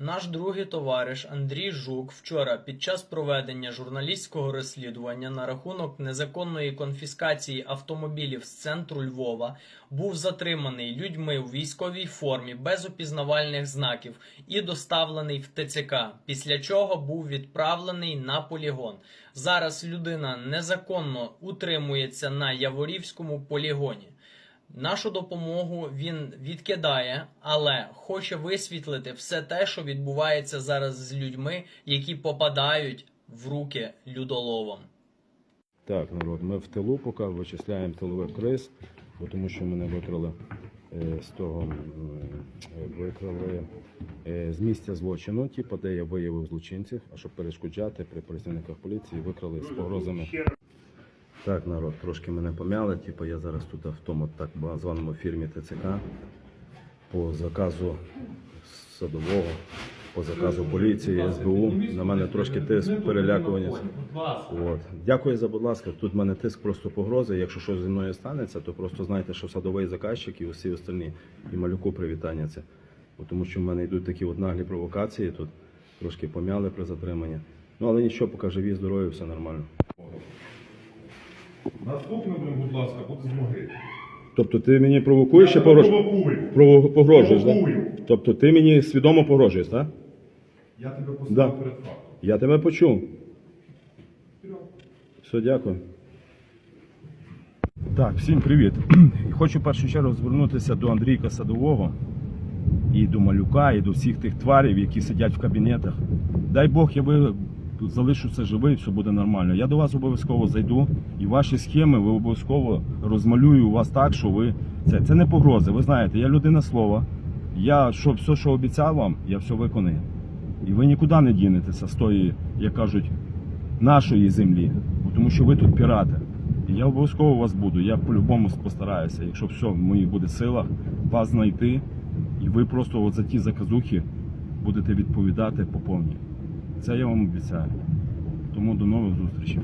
Наш другий товариш Андрій Жук вчора під час проведення журналістського розслідування на рахунок незаконної конфіскації автомобілів з центру Львова був затриманий людьми у військовій формі без опізнавальних знаків і доставлений в ТЦК, після чого був відправлений на полігон. Зараз людина незаконно утримується на Яворівському полігоні. Нашу допомогу він відкидає, але хоче висвітлити все те, що відбувається зараз з людьми, які попадають в руки людоловам. Так, народ, ми в тилу поки вичисляємо тилових криз, бо тому що мене викрали е, з того е, викрали е, з місця злочину, типу, де я виявив злочинців, а щоб перешкоджати при працівниках поліції, викрали з погрозами. Так, народ, трошки мене помяли. Типу, я зараз тут в тому так званому фірмі ТЦК по заказу садового, по заказу поліції, СБУ. На мене трошки тиск, перелякування. От. Дякую за, будь ласка. Тут в мене тиск просто погрози. Якщо щось зі мною станеться, то просто знайте, що садовий заказчик і усі остальні. І малюку привітання це. Тому що в мене йдуть такі от наглі провокації тут. Трошки пом'яли при затриманні. Ну але нічого, поки живі, здорові, все нормально. Наступним, будь ласка, буде змогли. Тобто ти мені провокуєш чи провокую. Прово- погрожуєш, так? Провокую. Тобто ти мені свідомо погрожуєш, так? Я тебе поставив Да. перед фактом. Я тебе почув. Все, дякую. Так, всім привіт. Хочу в першу чергу звернутися до Андрійка Садового і до Малюка, і до всіх тих тварів, які сидять в кабінетах. Дай Бог, я ви залишуся живий, все буде нормально. Я до вас обов'язково зайду, і ваші схеми ви обов'язково розмалюю у вас так, що ви. Це, це не погрози. Ви знаєте, я людина слова. Я що, все, що обіцяв вам, я все виконую. І ви нікуди не дінетеся з тої, як кажуть, нашої землі, тому що ви тут пірати. І я обов'язково у вас буду. Я по-любому постараюся, якщо все в моїх буде силах, вас знайти, і ви просто от за ті заказухи будете відповідати по повній. Це я вам обіцяю. Тому до нових зустрічей.